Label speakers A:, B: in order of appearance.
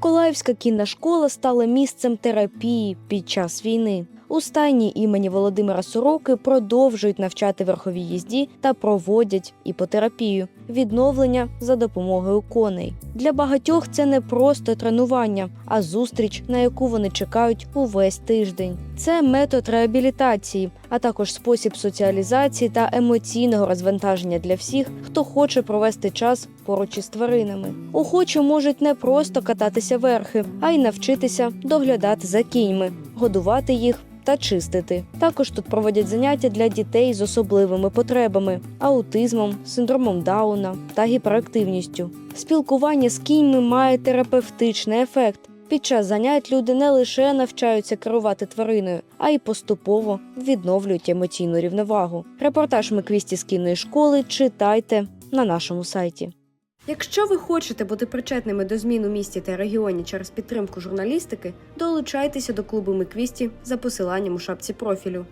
A: Миколаївська кінна школа стала місцем терапії під час війни. У стайні імені Володимира Сороки продовжують навчати верховій їзді та проводять іпотерапію відновлення за допомогою коней. Для багатьох це не просто тренування, а зустріч, на яку вони чекають увесь тиждень. Це метод реабілітації, а також спосіб соціалізації та емоційного розвантаження для всіх, хто хоче провести час поруч із тваринами. Охочі можуть не просто кататися верхи, а й навчитися доглядати за кіньми, годувати їх та чистити. Також тут проводять заняття для дітей з особливими потребами, аутизмом, синдромом Дауна та гіперактивністю. Спілкування з кіньми має терапевтичний ефект. Під час занять люди не лише навчаються керувати твариною, а й поступово відновлюють емоційну рівновагу. Репортаж Миквісті з кінної школи читайте на нашому сайті. Якщо ви хочете бути причетними до змін у місті та регіоні через підтримку журналістики, долучайтеся до клубу Миквісті за посиланням у шапці профілю.